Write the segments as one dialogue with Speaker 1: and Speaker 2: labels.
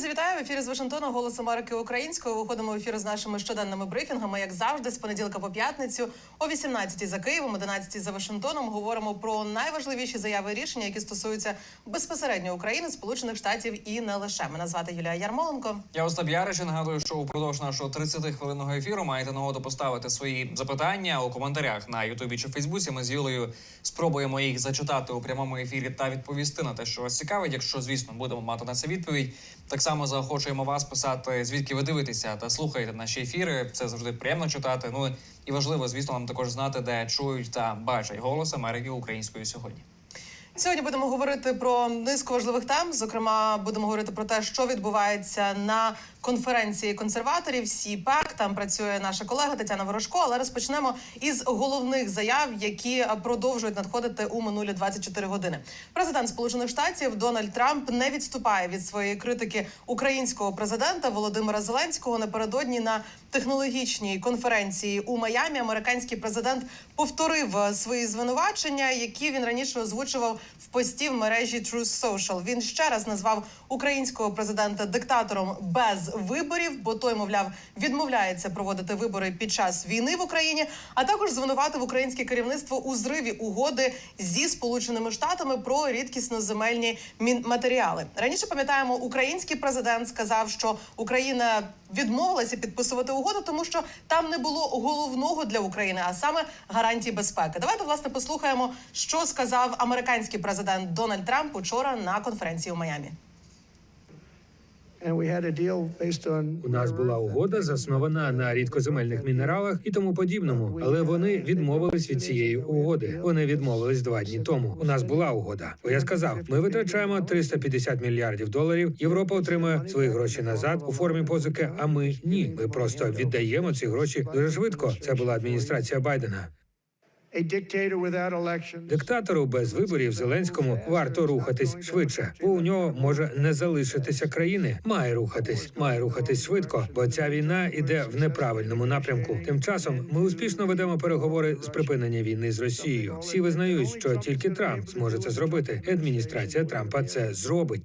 Speaker 1: Друзі, вітаю в ефірі з Вашингтона. Голос Америки українською. Виходимо в ефір з нашими щоденними брифінгами, як завжди, з понеділка по п'ятницю о 18 за Києвом, 11 за Вашингтоном. Говоримо про найважливіші заяви і рішення, які стосуються безпосередньо України, Сполучених Штатів і не лише. Мене звати Юлія Ярмоленко.
Speaker 2: Я Остап Яриш нагадую, що упродовж нашого 30-хвилинного ефіру маєте нагоду поставити свої запитання у коментарях на Ютубі чи Фейсбуці. Ми з Юлею спробуємо їх зачитати у прямому ефірі та відповісти на те, що вас цікавить. Якщо, звісно, будемо мати на це відповідь. Так само заохочуємо вас писати, звідки ви дивитеся та слухаєте наші ефіри. Це завжди приємно читати. Ну і важливо, звісно, нам також знати, де чують та бачать голос Америки українською сьогодні.
Speaker 1: Сьогодні будемо говорити про низку важливих тем. Зокрема, будемо говорити про те, що відбувається на конференції консерваторів. СІПАК там працює наша колега Тетяна Ворожко. Але розпочнемо із головних заяв, які продовжують надходити у минулі 24 години. Президент Сполучених Штатів Дональд Трамп не відступає від своєї критики українського президента Володимира Зеленського напередодні на технологічній конференції у Майамі. Американський президент повторив свої звинувачення, які він раніше озвучував в пості в мережі Truth Social. Він ще раз назвав українського президента диктатором без виборів, бо той, мовляв, відмовляється проводити вибори під час війни в Україні, а також звинуватив українське керівництво у зриві угоди зі сполученими штатами про рідкісно земельні матеріали. Раніше пам'ятаємо, український президент сказав, що Україна відмовилася підписувати угоду, тому що там не було головного для України, а саме гарантії безпеки. Давайте власне послухаємо, що сказав американський президент Дональд Трамп учора на конференції у Майамі.
Speaker 3: У нас була угода, заснована на рідкоземельних мінералах і тому подібному, але вони відмовились від цієї угоди. Вони відмовились два дні тому. У нас була угода. Бо я сказав, ми витрачаємо 350 мільярдів доларів. Європа отримує свої гроші назад у формі позики. А ми ні. Ми просто віддаємо ці гроші дуже швидко. Це була адміністрація Байдена. Диктатору без виборів Зеленському варто рухатись швидше, бо у нього може не залишитися країни. Має рухатись, має рухатись швидко, бо ця війна іде в неправильному напрямку. Тим часом ми успішно ведемо переговори з припинення війни з Росією. Всі визнають, що тільки Трамп зможе це зробити. Адміністрація Трампа це зробить.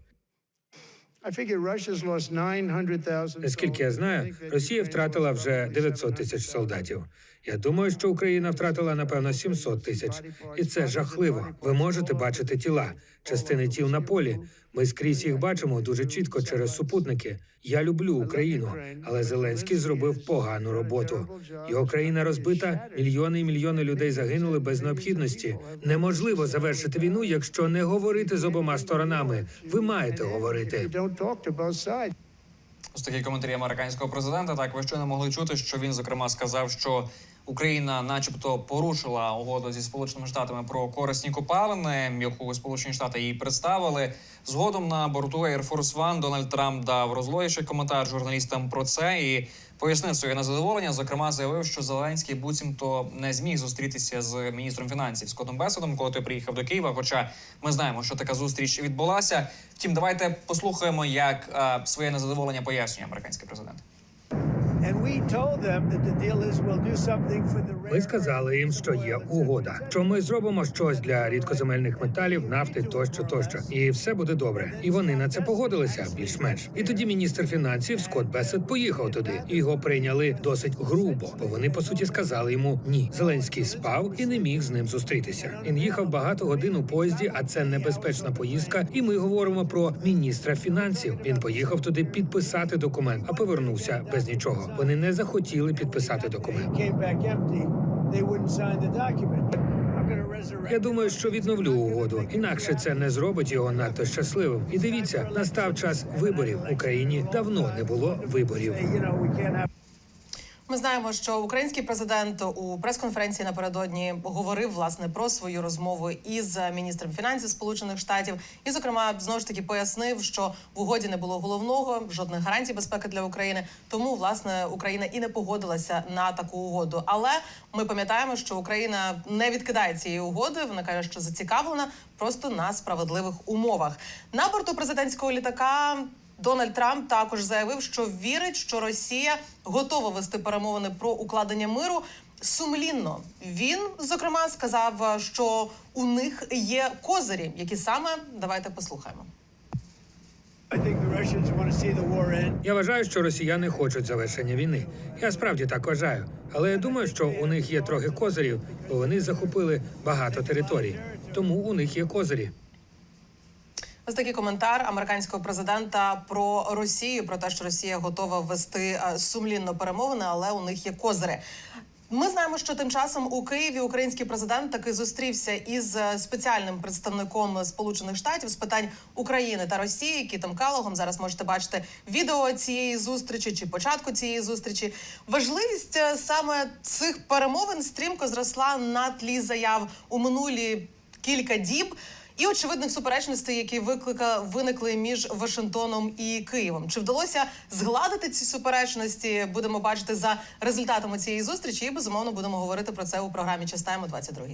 Speaker 4: I figure Russia's lost 900,000.
Speaker 3: Наскільки я знаю, Росія втратила вже 900 тисяч солдатів. Я думаю, що Україна втратила напевно 700 тисяч, і це жахливо. Ви можете бачити тіла, частини тіл на полі. Ми скрізь їх бачимо дуже чітко через супутники. Я люблю Україну, але Зеленський зробив погану роботу. Його країна розбита, мільйони і мільйони людей загинули без необхідності. Неможливо завершити війну, якщо не говорити з обома сторонами. Ви маєте говорити.
Speaker 2: Ось такі коментарі американського президента. Так ви щойно могли чути, що він зокрема сказав, що Україна, начебто, порушила угоду зі сполученими штатами про корисні копалини, яку сполучені штати їй представили. Згодом на борту Air Force One Дональд Трамп дав розлоїший коментар журналістам про це і пояснив своє незадоволення. Зокрема, заявив, що Зеленський буцімто не зміг зустрітися з міністром фінансів Скоттом Бесетом, коли той приїхав до Києва. Хоча ми знаємо, що така зустріч відбулася. Втім, давайте послухаємо, як е, своє незадоволення пояснює американський президент.
Speaker 3: Ми сказали їм, що є угода, що ми зробимо щось для рідкоземельних металів, нафти тощо, тощо, і все буде добре. І вони на це погодилися більш-менш. І тоді міністр фінансів Скотт Бесет поїхав туди. Його прийняли досить грубо, бо вони по суті сказали йому ні. Зеленський спав і не міг з ним зустрітися. Він їхав багато годин у поїзді, а це небезпечна поїздка. І ми говоримо про міністра фінансів. Він поїхав туди підписати документ, а повернувся без нічого. Вони не захотіли підписати документ. Я думаю, що відновлю угоду. Інакше це не зробить його надто щасливим. І дивіться, настав час виборів. В Україні давно не було виборів.
Speaker 1: Ми знаємо, що український президент у прес-конференції напередодні говорив власне про свою розмову із міністром фінансів Сполучених Штатів, і, зокрема, знову ж таки пояснив, що в угоді не було головного жодних гарантій безпеки для України. Тому власне Україна і не погодилася на таку угоду. Але ми пам'ятаємо, що Україна не відкидає цієї угоди. Вона каже, що зацікавлена просто на справедливих умовах. На борту президентського літака Дональд Трамп також заявив, що вірить, що Росія готова вести перемовини про укладення миру сумлінно. Він зокрема сказав, що у них є козирі, які саме давайте послухаємо.
Speaker 3: Я вважаю, що росіяни хочуть завершення війни. Я справді так вважаю. Але я думаю, що у них є трохи козирів, бо вони захопили багато територій. Тому у них є козирі.
Speaker 1: Ось такий коментар американського президента про Росію, про те, що Росія готова вести е, сумлінно перемовини, але у них є козири. Ми знаємо, що тим часом у Києві український президент таки зустрівся із е, спеціальним представником Сполучених Штатів з питань України та Росії Кітом Калогом. Зараз можете бачити відео цієї зустрічі чи початку цієї зустрічі. Важливість е, саме цих перемовин стрімко зросла на тлі заяв у минулі кілька діб. І очевидних суперечностей, які виклика виникли між Вашингтоном і Києвом. Чи вдалося згладити ці суперечності? Будемо бачити за результатами цієї зустрічі. І безумовно будемо говорити про це у програмі Частаємо 22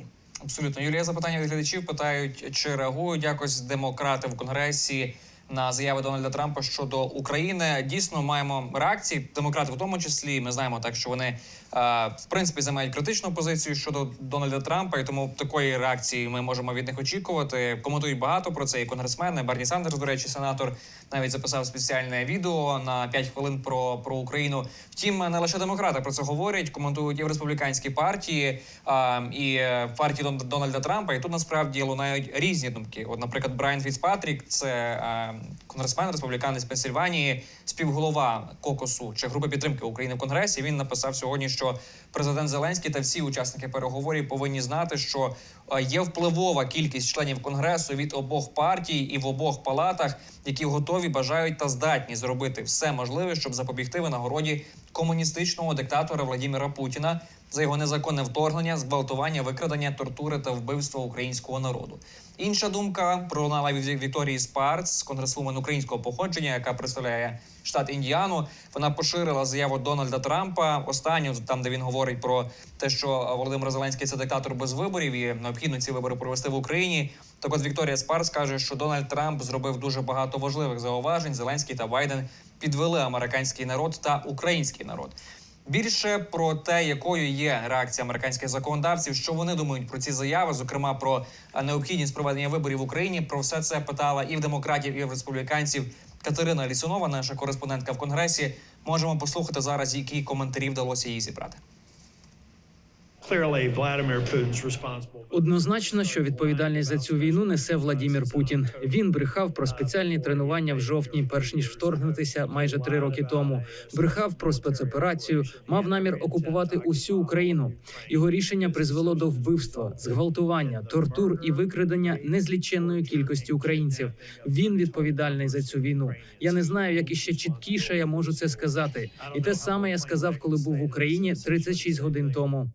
Speaker 2: Абсолютно. Юлія, запитання від глядачів питають, чи реагують якось демократи в конгресі на заяви Дональда Трампа щодо України. Дійсно, маємо реакції. Демократи в тому числі. Ми знаємо так, що вони в принципі займають критичну позицію щодо Дональда Трампа, і тому такої реакції ми можемо від них очікувати. Коментують багато про це. І конгресмени Берні Сандерс, до речі, сенатор навіть записав спеціальне відео на 5 хвилин про, про Україну. Втім, не лише демократи про це говорять, коментують і в республіканській партії а, і е, партії Дон- Дональда Трампа. І тут насправді лунають різні думки. От, наприклад, Брайан Фіцпатрік, це е, конгресмен республіканець Пенсильванії, співголова кокосу чи групи підтримки України в Конгресі. Він написав сьогодні, що президент Зеленський та всі учасники переговорів повинні знати, що е, є впливова кількість членів конгресу від обох партій і в обох палатах, які готові, бажають та здатні зробити все можливе, щоб запобігти винагороді комуністичного диктатора Владіміра Путіна за його незаконне вторгнення, зґвалтування, викрадення, тортури та вбивство українського народу. Інша думка пролунала від Вікторії Спарц, конгресвумен українського походження, яка представляє штат Індіану. Вона поширила заяву Дональда Трампа. Останню там, де він говорить про те, що Володимир Зеленський це диктатор без виборів і необхідно ці вибори провести в Україні. Так от Вікторія Спарц каже, що Дональд Трамп зробив дуже багато важливих зауважень. Зеленський та Байден підвели американський народ та український народ. Більше про те, якою є реакція американських законодавців, що вони думають про ці заяви, зокрема про необхідність проведення виборів в Україні. Про все це питала і в демократів, і в республіканців Катерина Лісунова, наша кореспондентка в конгресі. Можемо послухати зараз, які коментарі вдалося їй зібрати.
Speaker 5: Однозначно, що відповідальність за цю війну несе Владімір Путін. Він брехав про спеціальні тренування в жовтні, перш ніж вторгнутися майже три роки тому. Брехав про спецоперацію, мав намір окупувати усю Україну. Його рішення призвело до вбивства, зґвалтування, тортур і викрадення незліченної кількості українців. Він відповідальний за цю війну. Я не знаю, як іще чіткіше я можу це сказати. І те саме я сказав, коли був в Україні 36 годин тому.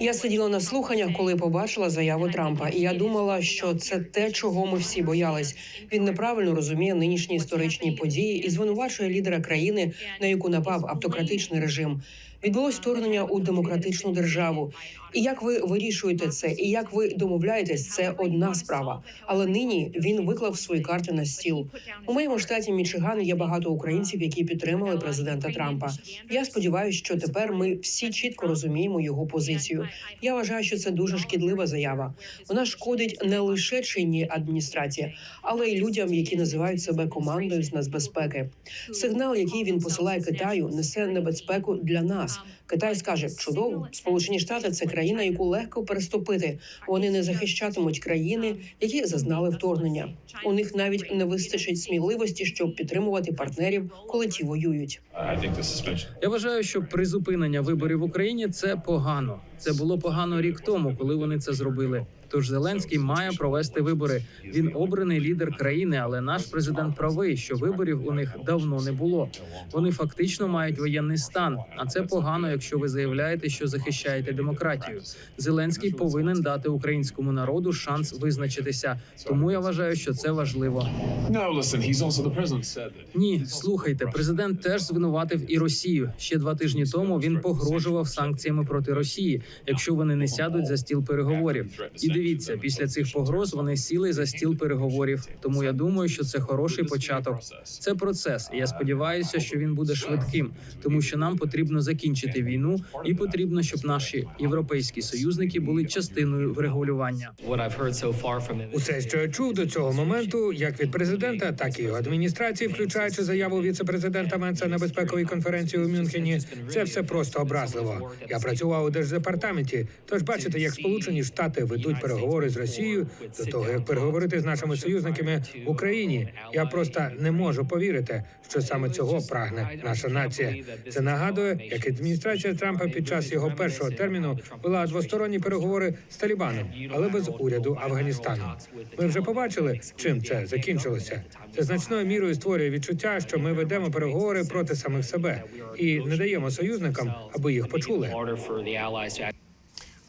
Speaker 6: Я сиділа на слуханнях, коли побачила заяву Трампа, і я думала, що це те, чого ми всі боялись. Він неправильно розуміє нинішні історичні події і звинувачує лідера країни, на яку напав автократичний режим. Відбулось вторгнення у демократичну державу. І як ви вирішуєте це, і як ви домовляєтесь, це одна справа. Але нині він виклав свої карти на стіл. У моєму штаті Мічиган є багато українців, які підтримали президента Трампа. Я сподіваюся, що тепер ми всі чітко розуміємо його позицію. Я вважаю, що це дуже шкідлива заява. Вона шкодить не лише чинній адміністрації, але й людям, які називають себе командою з нацбезпеки. Сигнал, який він посилає Китаю, несе небезпеку для нас. Китай скаже чудово, Сполучені Штати це країна, яку легко переступити. Вони не захищатимуть країни, які зазнали вторгнення. У них навіть не вистачить сміливості, щоб підтримувати партнерів, коли ті воюють.
Speaker 5: Я вважаю, що призупинення виборів в Україні це погано. Це було погано рік тому, коли вони це зробили. Тож Зеленський має провести вибори. Він обраний лідер країни, але наш президент правий, що виборів у них давно не було. Вони фактично мають воєнний стан. А це погано, якщо ви заявляєте, що захищаєте демократію. Зеленський повинен дати українському народу шанс визначитися. Тому я вважаю, що це важливо. Ні, слухайте, президент теж звинуватив і Росію. Ще два тижні тому він погрожував санкціями проти Росії, якщо вони не сядуть за стіл переговорів. І Подивіться, після цих погроз вони сіли за стіл переговорів. Тому я думаю, що це хороший початок. Це процес. і Я сподіваюся, що він буде швидким, тому що нам потрібно закінчити війну, і потрібно, щоб наші європейські союзники були частиною врегулювання.
Speaker 3: Усе, що я чув до цього моменту, як від президента, так і його адміністрації, включаючи заяву віцепрезидента Менса на безпековій конференції у Мюнхені, це все просто образливо. Я працював у держдепартаменті, тож бачите, як Сполучені Штати ведуть переговори з Росією до того, як переговорити з нашими союзниками в Україні. Я просто не можу повірити, що саме цього прагне наша нація. Це нагадує, як адміністрація Трампа під час його першого терміну вела двосторонні переговори з Талібаном, але без уряду Афганістану. Ми вже побачили, чим це закінчилося. Це значною мірою створює відчуття, що ми ведемо переговори проти самих себе і не даємо союзникам, аби їх почули.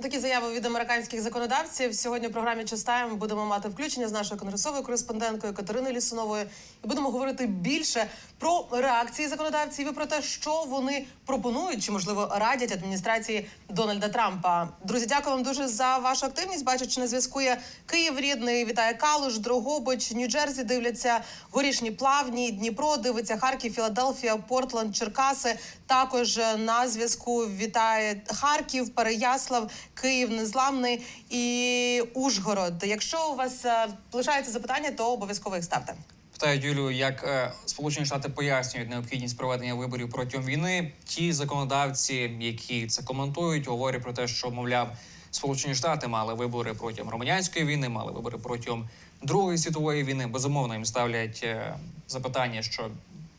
Speaker 1: Такі заяви від американських законодавців сьогодні в програмі «Частаємо» будемо мати включення з нашою конгресовою кореспонденткою Катериною Лісуновою і будемо говорити більше про реакції законодавців і про те, що вони пропонують чи можливо радять адміністрації Дональда Трампа. Друзі, дякую вам дуже за вашу активність. Бачу, що на зв'язку є Київ рідний. Вітає Калуш, Дрогобич, Нью-Джерсі. Дивляться горішні плавні, Дніпро. Дивиться Харків, Філадельфія, Портленд, Черкаси. Також е, на зв'язку вітає Харків, Переяслав, Київ, Незламний і Ужгород. Якщо у вас е, лишаються запитання, то обов'язково їх ставте.
Speaker 2: Питають Юлю, як е, Сполучені Штати пояснюють необхідність проведення виборів протягом війни. Ті законодавці, які це коментують, говорять про те, що мовляв, Сполучені Штати мали вибори протягом громадянської війни, мали вибори протягом Другої світової війни. Безумовно, їм ставлять е, запитання, що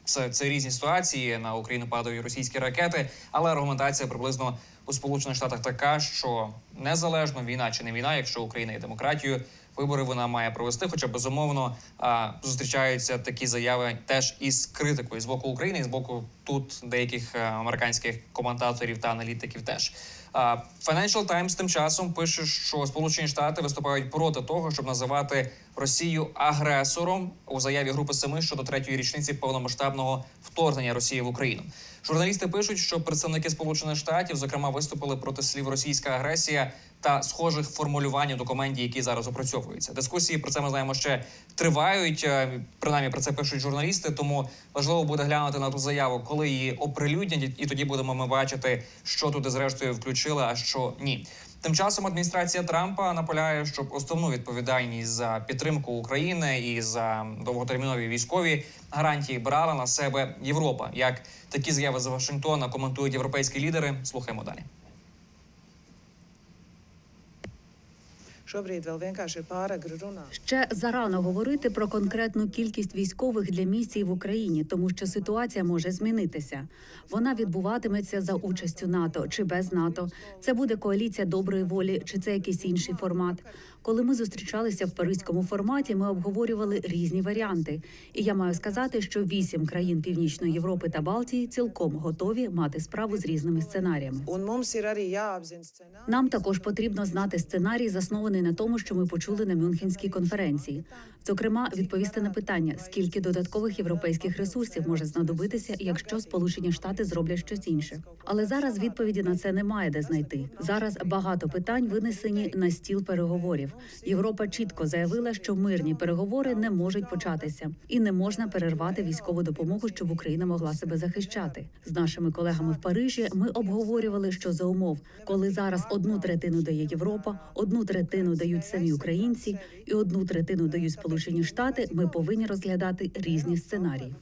Speaker 2: це, це різні ситуації. На Україну падають російські ракети, але аргументація приблизно у Сполучених Штатах така, що незалежно війна чи не війна, якщо Україна є демократією, вибори вона має провести. Хоча безумовно зустрічаються такі заяви теж із критикою з боку України, і з боку тут деяких е, американських коментаторів та аналітиків теж. Financial Times тим часом пише, що Сполучені Штати виступають проти того, щоб називати Росію агресором у заяві Групи Семи щодо третьої річниці повномасштабного вторгнення Росії в Україну. Журналісти пишуть, що представники Сполучених Штатів, зокрема, виступили проти слів російська агресія та схожих формулювань у документі, які зараз опрацьовуються. Дискусії про це ми знаємо ще тривають. е, Принаймні про це пишуть журналісти. Тому важливо буде глянути на ту заяву, коли її оприлюднять, і тоді будемо ми бачити, що туди зрештою включили, а що ні. Тим часом адміністрація Трампа наполягає, щоб основну відповідальність за підтримку України і за довготермінові військові гарантії брала на себе Європа. Як такі заяви з Вашингтона коментують європейські лідери? Слухаємо далі.
Speaker 7: Šobrīd vēl vienkārši ir.
Speaker 8: Ще зарано говорити про конкретну кількість військових для місії в Україні, тому що ситуація може змінитися. Вона відбуватиметься за участю НАТО чи без НАТО. Це буде коаліція доброї волі, чи це якийсь інший формат. Коли ми зустрічалися в паризькому форматі, ми обговорювали різні варіанти. І я маю сказати, що вісім країн Північної Європи та Балтії цілком готові мати справу з різними сценаріями. Нам також потрібно знати сценарій, заснований на тому, що ми почули на Мюнхенській конференції. Зокрема, відповісти на питання, скільки додаткових європейських ресурсів може знадобитися, якщо Сполучені Штати зроблять щось інше. Але зараз відповіді на це немає де знайти. Зараз багато питань винесені на стіл переговорів. Європа чітко заявила, що мирні переговори не можуть початися, і не можна перервати військову допомогу, щоб Україна могла себе захищати. З нашими колегами в Парижі ми обговорювали, що за умов, коли зараз одну третину дає Європа, одну третину дають самі українці, і одну третину дають Сполучені Штати. Ми повинні розглядати різні сценарії.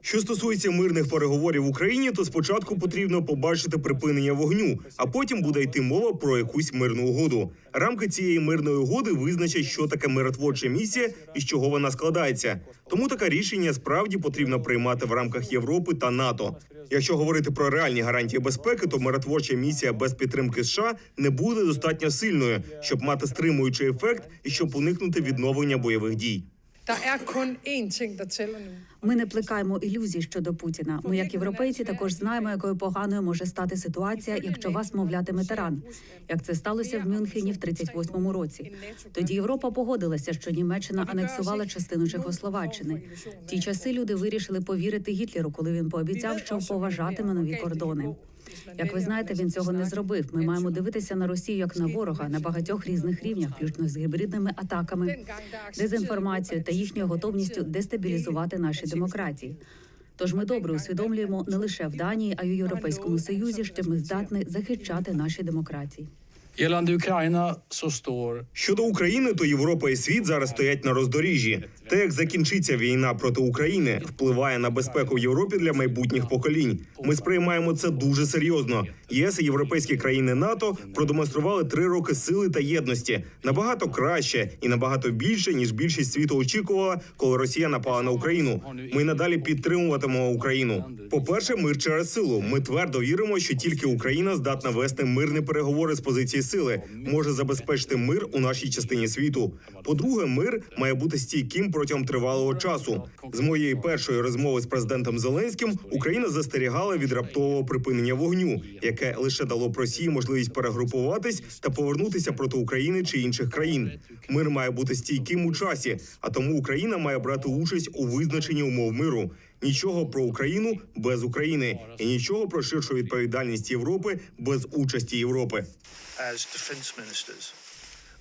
Speaker 9: Що стосується мирних переговорів в Україні, то спочатку потрібно побачити припинення вогню, а потім буде йти мова про якусь мирну угоду. Рамки цієї мирної угоди визначать, що таке миротворча місія і з чого вона складається. Тому таке рішення справді потрібно приймати в рамках Європи та НАТО. Якщо говорити про реальні гарантії безпеки, то миротворча місія без підтримки США не буде достатньо сильною, щоб мати стримуючий ефект і щоб уникнути відновлення бойових дій.
Speaker 7: Der er kun én ting, der tæller nu.
Speaker 8: Ми не плекаємо ілюзій щодо Путіна. Ми, як європейці, також знаємо, якою поганою може стати ситуація, якщо вас мовлятиме тиран, як це сталося в Мюнхені в 38-му році. Тоді Європа погодилася, що Німеччина анексувала частину Чехословаччини. В ті часи люди вирішили повірити Гітлеру, коли він пообіцяв, що поважатиме нові кордони. Як ви знаєте, він цього не зробив. Ми маємо дивитися на Росію як на ворога на багатьох різних рівнях, включно з гібридними атаками, дезінформацією та їхньою готовністю дестабілізувати наші демократії. Тож ми добре усвідомлюємо не лише в Данії, а й у Європейському Союзі, що ми здатні захищати наші демократії.
Speaker 10: Ukraina så står
Speaker 9: Щодо України, то Європа і світ зараз стоять на роздоріжжі. Те, як закінчиться війна проти України, впливає на безпеку в Європі для майбутніх поколінь. Ми сприймаємо це дуже серйозно. ЄС і європейські країни НАТО продемонстрували три роки сили та єдності набагато краще і набагато більше ніж більшість світу очікувала, коли Росія напала на Україну. Ми надалі підтримуватимемо Україну. По перше, мир через силу. Ми твердо віримо, що тільки Україна здатна вести мирні переговори з позиції сили, може забезпечити мир у нашій частині світу. По-друге, мир має бути стійким протягом тривалого часу. З моєї першої розмови з президентом Зеленським Україна застерігала від раптового припинення вогню, яке лише дало б Росії можливість перегрупуватись та повернутися проти України чи інших країн. Мир має бути стійким у часі, а тому Україна має брати участь у визначенні умов миру. Нічого про Україну без України і нічого про ширшу відповідальність Європи без участі Європи.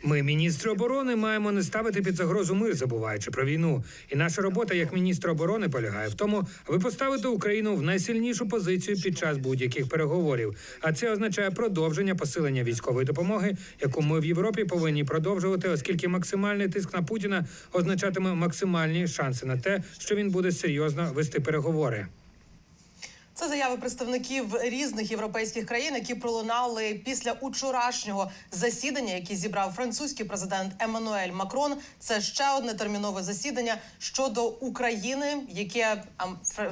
Speaker 3: Ми, міністри оборони, маємо не ставити під загрозу мир, забуваючи про війну. І наша робота як міністра оборони полягає в тому, аби поставити Україну в найсильнішу позицію під час будь-яких переговорів. А це означає продовження посилення військової допомоги, яку ми в Європі повинні продовжувати, оскільки максимальний тиск на Путіна означатиме максимальні шанси на те, що він буде серйозно вести переговори.
Speaker 1: Це заяви представників різних європейських країн, які пролунали після учорашнього засідання, яке зібрав французький президент Еммануель Макрон. Це ще одне термінове засідання щодо України, яке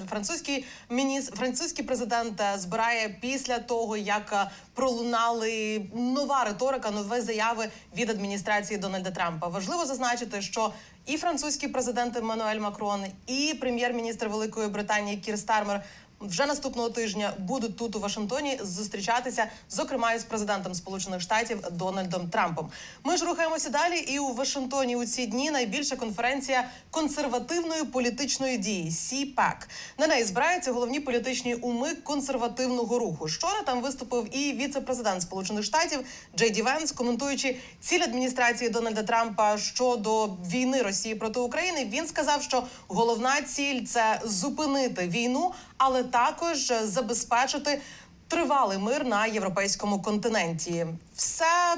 Speaker 1: французький мініс... французький президент е, збирає після того, як е, пролунали нова риторика, нові заяви від адміністрації Дональда Трампа. Важливо зазначити, що і французький президент Еммануель Макрон, і прем'єр-міністр Великої Британії Кір Стармер вже наступного тижня будуть тут у Вашингтоні зустрічатися, зокрема із президентом Сполучених Штатів Дональдом Трампом. Ми ж рухаємося далі. І у Вашингтоні у ці дні найбільша конференція консервативної політичної дії СІПАК. На неї збираються головні політичні уми консервативного руху. Щора там виступив і віце-президент Сполучених Штатів Джей Ді Венс, коментуючи ціль адміністрації Дональда Трампа щодо війни Росії проти України. Він сказав, що головна ціль це зупинити війну, але також забезпечити тривалий мир на європейському континенті. Все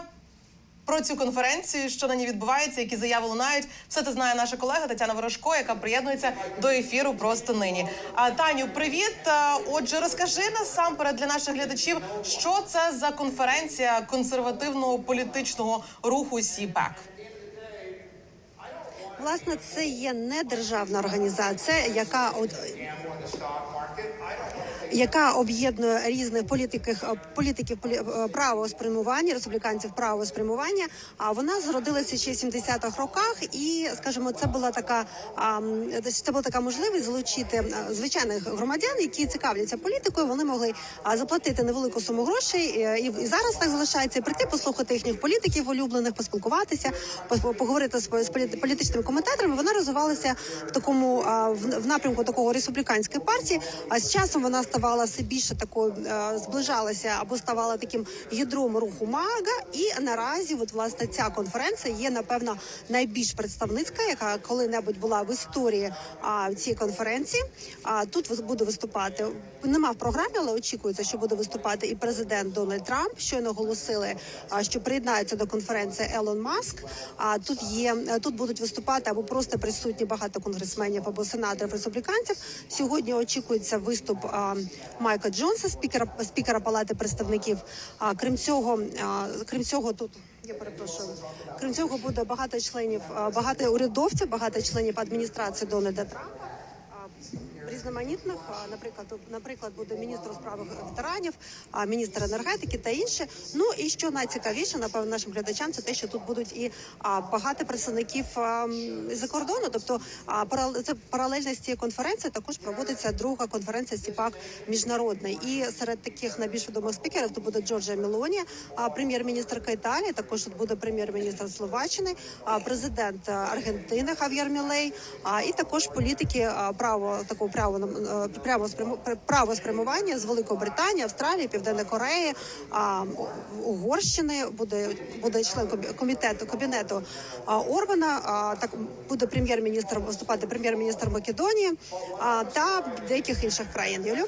Speaker 1: про цю конференцію, що на ній відбувається, які заяви лунають, все це знає наша колега Тетяна Ворожко, яка приєднується до ефіру просто нині. А Таню, привіт. Отже, розкажи насамперед для наших глядачів, що це за конференція консервативного політичного руху СІПЕК.
Speaker 11: Власне, це є недержавна організація, яка яка об'єднує різних політиків політиків полі- правоспрямування, республіканців правоспрямування. А вона зродилася ще в 70-х роках, і скажімо, це була така це була така можливість залучити звичайних громадян, які цікавляться політикою. Вони могли заплатити невелику суму грошей, е, і, і зараз так залишається прийти, послухати їхніх політиків улюблених, поспілкуватися, пос- поговорити з, політичними коментаторами. Вона розвивалася в такому в напрямку такого республіканської партії. А з часом вона ставала все більше такою, е, зближалася або ставала таким ядром руху МАГА. І наразі, от власне, ця конференція є напевно найбільш представницька, яка коли-небудь була в історії цієї конференції. А тут буде виступати. Нема в програмі, але очікується, що буде виступати і президент Дональд Трамп. Щойно оголосили, що приєднається до конференції Елон Маск. А тут є тут будуть виступати або просто присутні багато конгресменів або сенаторів республіканців. Сьогодні очікується виступ а, Майка Джонса, спікера спікера Палати представників. А крім цього, а, крім цього, тут. Я перепрошую. Крім цього, буде багато членів, багато урядовців, багато членів адміністрації Дональда Трампа. Різноманітних, наприклад, наприклад, буде міністр у справах ветеранів, міністр енергетики та інше. Ну і що найцікавіше, напевно, нашим глядачам, це те, що тут будуть і багато представників з-за кордону. Тобто, а, це паралельно з цією конференцією також проводиться друга конференція СІПАК міжнародна. І серед таких найбільш відомих спікерів то буде Джорджія Мелоні, а, прем'єр-міністрка Італії. Також тут буде прем'єр-міністр Словаччини, президент Аргентини Хав'єр Мілей, а і також політики право такого право на- е, право спрямування з Великої Британії, Австралії, Південної Кореї, Угорщини буде буде член комітету кабінету Орбана. Так буде прем'єр-міністр виступати прем'єр-міністр Македонії та деяких інших країн. Юлю?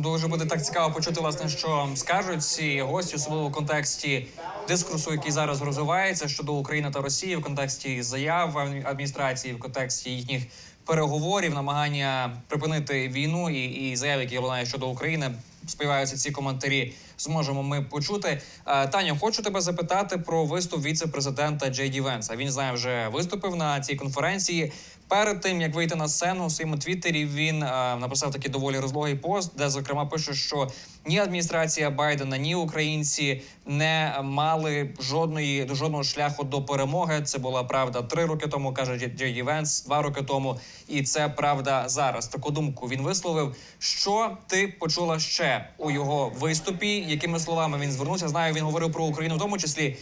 Speaker 2: Дуже буде так цікаво почути, власне, що скажуть ці гості, особливо в контексті дискурсу, який зараз розвивається щодо України та Росії, в контексті заяв адміністрації, в контексті їхніх переговорів, намагання припинити війну і, і заяв, які лунають щодо України. Сподіваюся, ці коментарі зможемо ми почути. Таню, Таня, хочу тебе запитати про виступ віце-президента Джей Ді Венса. Він знає, вже виступив на цій конференції. Перед тим як вийти на сцену у своєму твіттері, він е, написав такий доволі розлогий пост, де зокрема пише, що ні адміністрація Байдена, ні українці не мали жодної жодного шляху до перемоги. Це була правда три роки тому, каже Джей Венс, два роки тому, і це правда зараз. Таку думку він висловив. Що ти почула ще у його виступі? Якими словами він звернувся? Знаю, він говорив про Україну, в тому числі.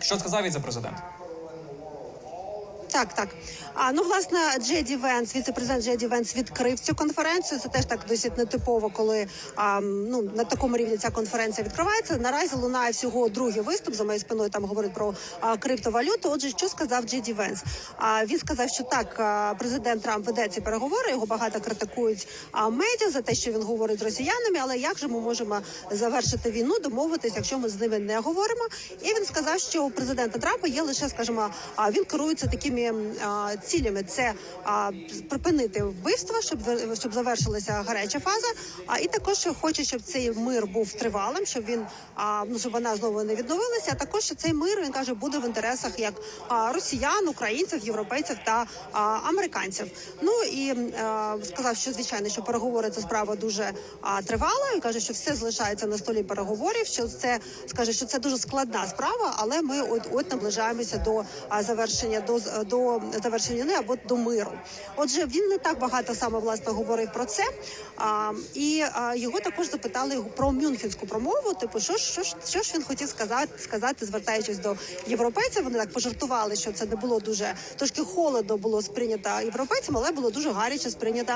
Speaker 2: Що сказав віце-президент?
Speaker 11: Так, так. А ну власне Джеді Венс, віце-президент Джеді Венс відкрив цю конференцію. Це теж так досить нетипово, коли а, ну на такому рівні ця конференція відкривається. Наразі лунає всього другий виступ за моєю спиною. Там говорить про а, криптовалюту. Отже, що сказав Джеді Венс? А він сказав, що так, президент Трамп веде ці переговори. Його багато критикують а, медіа за те, що він говорить з росіянами. Але як же ми можемо завершити війну, домовитись, якщо ми з ними не говоримо? І він сказав, що у президента Трампа є лише, скажімо, він керується такими а, цілями: це а, припинити вбивства, щоб щоб завершилася гаряча фаза. А і також хоче, щоб цей мир був тривалим, щоб він а, ну щоб вона знову не відновилася. А також що цей мир він каже буде в інтересах як а, росіян, українців, європейців та а, американців. Ну і а, сказав, що звичайно, що переговори це справа дуже а, тривала. І каже, що все залишається на столі переговорів. Що це скаже, що це дуже складна справа, але ми от от наближаємося до а, завершення до до завершення війни або до миру. Отже, він не так багато саме власне говорив про це. А, і а, його також запитали про мюнхенську промову. Типу, що що що ж він хотів сказати, сказати, звертаючись до європейців. Вони так пожартували, що це не було дуже трошки холодно було сприйнято європейцям, але було дуже гаряче сприйнято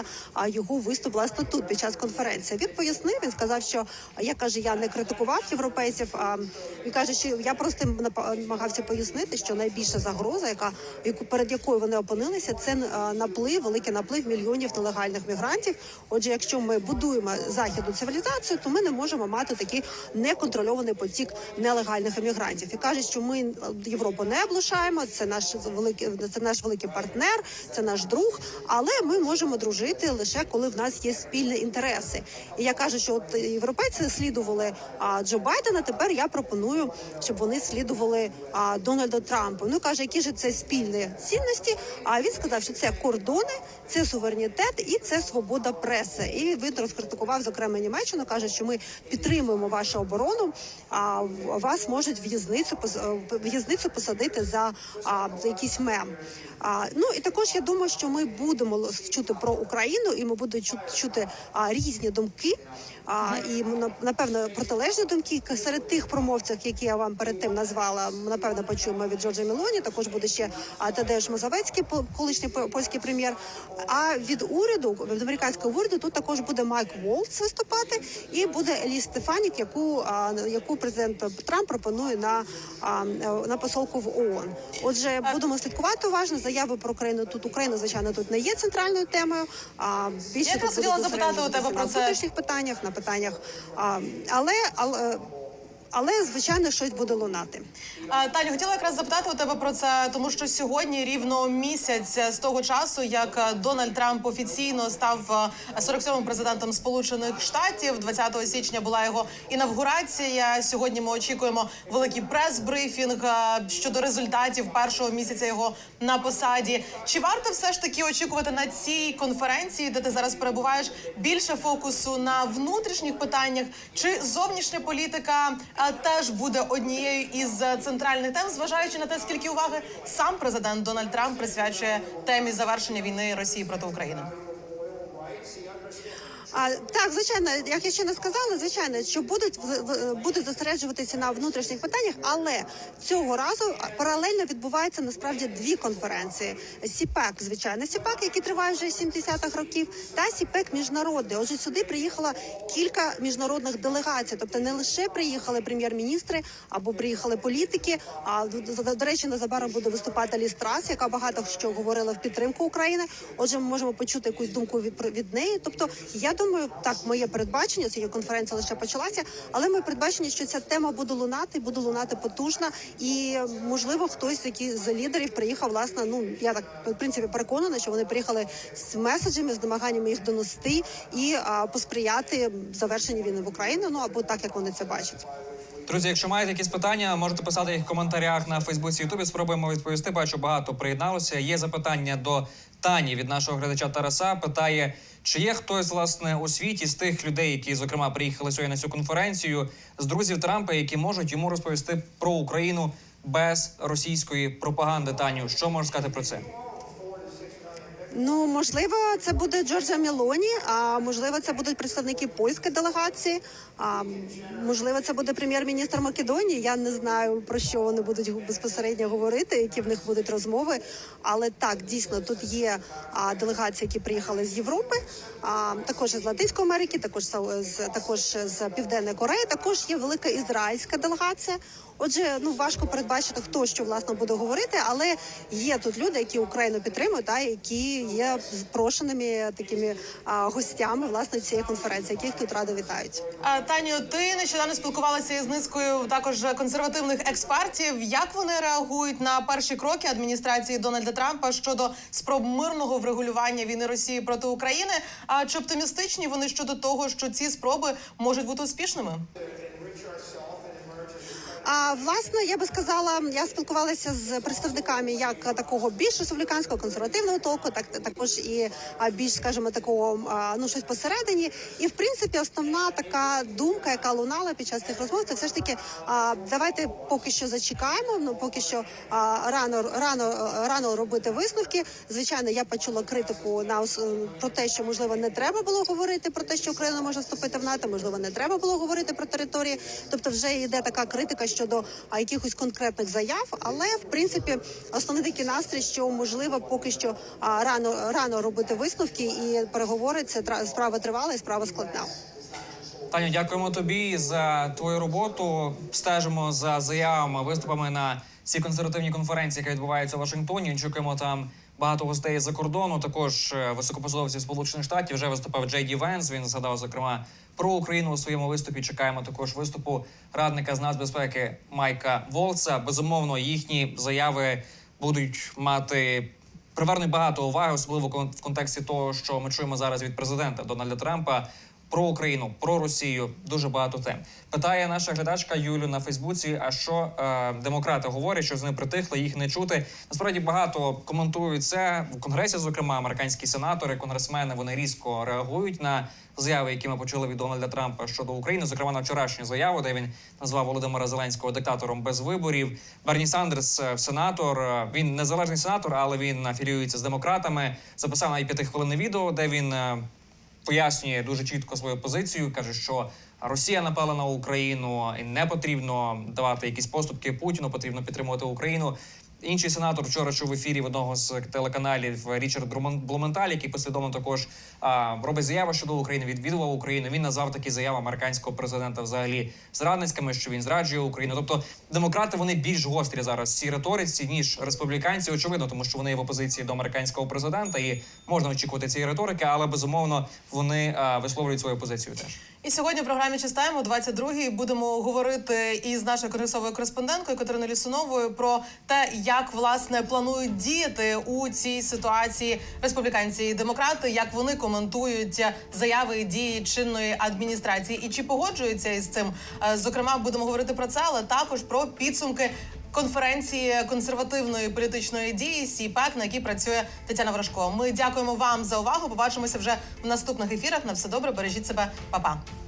Speaker 11: його виступ власне тут під час конференції. Він пояснив, він сказав, що я каже, я не критикував європейців. А він каже, що я просто намагався пояснити, що найбільша загроза, яка яку перед якою вони опинилися, це е, наплив, великий наплив мільйонів нелегальних мігрантів. Отже, якщо ми будуємо західну цивілізацію, то ми не можемо мати такий неконтрольований потік нелегальних емігрантів. І каже, що ми е, Європу не облишаємо. Це наш великий це наш великий партнер, це наш друг. Але ми можемо дружити лише коли в нас є спільні інтереси. І я кажу, що от європейці слідували Джо Байдена. Тепер я пропоную, щоб вони слідували а, Дональду Трампу. Ну каже, які ж це спільні цінності. А він сказав, що це кордони, це суверенітет і це свобода преси. І він розкритикував зокрема Німеччину. каже, що ми підтримуємо вашу оборону. А вас можуть в'язницю в'язницю посадити за, а, якийсь мем. А, ну і також я думаю, що ми будемо чути про Україну, і ми будемо чу- чути а, різні думки. А, і на- напевно протилежні думки серед тих промовців, які я вам перед тим назвала. Ми напевно почуємо від Джорджа Мелоні. Також буде ще а, Тадеуш Мазовецький, колишній по- польський прем'єр. А від уряду від американського уряду тут також буде Майк Волц виступати, і буде Елі Стефанік, яку а, яку президент Трамп пропонує на, а, на посолку в ООН. Отже, будемо слідкувати уважно. Заяви про Україну тут Україна, звичайно, тут не є центральною темою. А більше
Speaker 1: Я хотіла запитати у тебе про це.
Speaker 11: питаннях, на питаннях, а, але але. Але звичайно щось буде лунати.
Speaker 1: Таню, хотіла якраз запитати у тебе про це, тому що сьогодні рівно місяць з того часу, як е, Дональд Трамп офіційно став е, 47-м президентом Сполучених Штатів. 20 січня була його інавгурація. Сьогодні ми очікуємо великий прес-брифінг е, щодо результатів першого місяця його на посаді. Чи варто все ж таки очікувати на цій конференції, де ти зараз перебуваєш, більше фокусу на внутрішніх питаннях, чи зовнішня політика е, теж буде однією із е, центральних тем, зважаючи на те, скільки уваги сам президент Дональд Трамп присвячує темі завершення війни Росії проти України?
Speaker 11: А так, звичайно, як я ще не сказала, звичайно, що будуть в- будуть зосереджуватися на внутрішніх питаннях, але цього разу паралельно відбуваються насправді дві конференції: СІПЕК, звичайно, СІПЕК, який триває вже з 70-х років, та СІПЕК міжнародний. Отже, сюди приїхало кілька міжнародних делегацій. Тобто не лише приїхали прем'єр-міністри або приїхали політики. А до, речі, незабаром буде виступати Лі Страс, яка багато що говорила в підтримку України. Отже, ми можемо почути якусь думку від від неї. Тобто, я думаю, так моє передбачення. Цієї конференція лише почалася, але моє передбачення, що ця тема буде лунати, буде лунати потужна, і можливо, хтось який з лідерів приїхав. Власне, ну я так в принципі переконана, що вони приїхали з меседжами, з намаганнями їх донести і а, посприяти завершенню війни в Україні. Ну або так як вони це бачать.
Speaker 2: Друзі, якщо маєте якісь питання, можете писати їх в коментарях на Фейсбуці, Ютубі. Спробуємо відповісти. Бачу, багато приєдналося. Є запитання до Тані від нашого глядача Тараса. Питає, чи є хтось власне у світі з тих людей, які зокрема приїхали сьогодні на цю конференцію, з друзів Трампа, які можуть йому розповісти про Україну без російської пропаганди. Таню, що можеш сказати про це?
Speaker 11: Ну можливо, це буде Джорджа Мілоні, а можливо, це будуть представники польської делегації. А можливо, це буде прем'єр-міністр Македонії. Я не знаю про що вони будуть безпосередньо говорити, які в них будуть розмови. Але так дійсно тут є а, делегації, які приїхали з Європи, а також з Латинської Америки, також з також з Південної Кореї. Також є велика ізраїльська делегація. Отже, ну важко передбачити, хто що власне буде говорити, але є тут люди, які Україну підтримують, та які є запрошеними такими гостями власне цієї конференції, яких тут радо вітають.
Speaker 1: Таню, ти нещодавно спілкувалася із низкою також консервативних експертів. Як вони реагують на перші кроки адміністрації Дональда Трампа щодо спроб мирного врегулювання війни Росії проти України? А чи оптимістичні вони щодо того, що ці спроби можуть бути успішними?
Speaker 11: А власне, я би сказала, я спілкувалася з представниками як такого більш республіканського консервативного толку, так також і більш, скажімо, такого ну щось посередині. І в принципі, основна така думка, яка лунала під час цих розмов, це все ж таки давайте поки що зачекаємо. Ну поки що рано рано рано робити висновки. Звичайно, я почула критику на про те, що можливо не треба було говорити про те, що Україна може вступити в НАТО, можливо, не треба було говорити про території. Тобто, вже йде така критика щодо якихось конкретних заяв. Але в принципі основний такий настрій, що можливо поки що рано рано робити висновки і переговори. Це справа тривала і справа складна.
Speaker 2: Таню, дякуємо тобі за твою роботу. Стежимо за заявами, виступами на цій консервативній конференції, яка відбувається у Вашингтоні. Чекаємо там багато гостей з-за кордону. Також е, високопосадовці Сполучених Штатів вже виступав Джей Ді Венс. Він згадав зокрема про Україну у своєму виступі. Чекаємо також виступу радника з нацбезпеки Майка Волца. Безумовно, їхні заяви будуть мати привернуть багато уваги, особливо в контексті того, що ми чуємо зараз від президента Дональда Трампа. Про Україну, про Росію дуже багато тем. Питає наша глядачка Юлю на Фейсбуці. А що е, демократи говорять, що вони притихли, їх не чути. Насправді багато коментують це в конгресі. Зокрема, американські сенатори, конгресмени вони різко реагують на заяви, які ми почули від Дональда Трампа щодо України. Зокрема, на вчорашню заяву, де він назвав Володимира Зеленського диктатором без виборів. Берні Сандерс, е, сенатор, е, він незалежний сенатор, але він афіліюється з демократами. Записав навіть п'ятихвилинне відео, де він. Пояснює дуже чітко свою позицію. каже, що Росія напала на Україну, і не потрібно давати якісь поступки Путіну, потрібно підтримувати Україну. Інший сенатор вчора чув в ефірі в одного з телеканалів Річард Блументаль, який послідовно також а, робить заяви щодо України, відвідував Україну. Він назвав такі заяви американського президента взагалі зрадницькими, що він зраджує Україну. Тобто демократи вони більш гострі зараз в цій риториці, ніж республіканці. Очевидно, тому що вони в опозиції до американського президента, і можна очікувати цієї риторики, але безумовно вони а, висловлюють свою позицію теж.
Speaker 1: І сьогодні в програмі «Чистаємо» о 22-й будемо говорити із нашою конгресовою кореспонденткою Катериною Лісуновою про те, як власне планують діяти у цій ситуації республіканці і демократи, як вони коментують заяви і дії чинної адміністрації, і чи погоджуються із цим. Е, Зокрема, будемо говорити про це, але також про підсумки. Конференції консервативної політичної дії СІПЕК, на якій працює Тетяна Ворожко. Ми дякуємо вам за увагу. Побачимося вже в наступних ефірах. На все добре, бережіть себе, Па-па.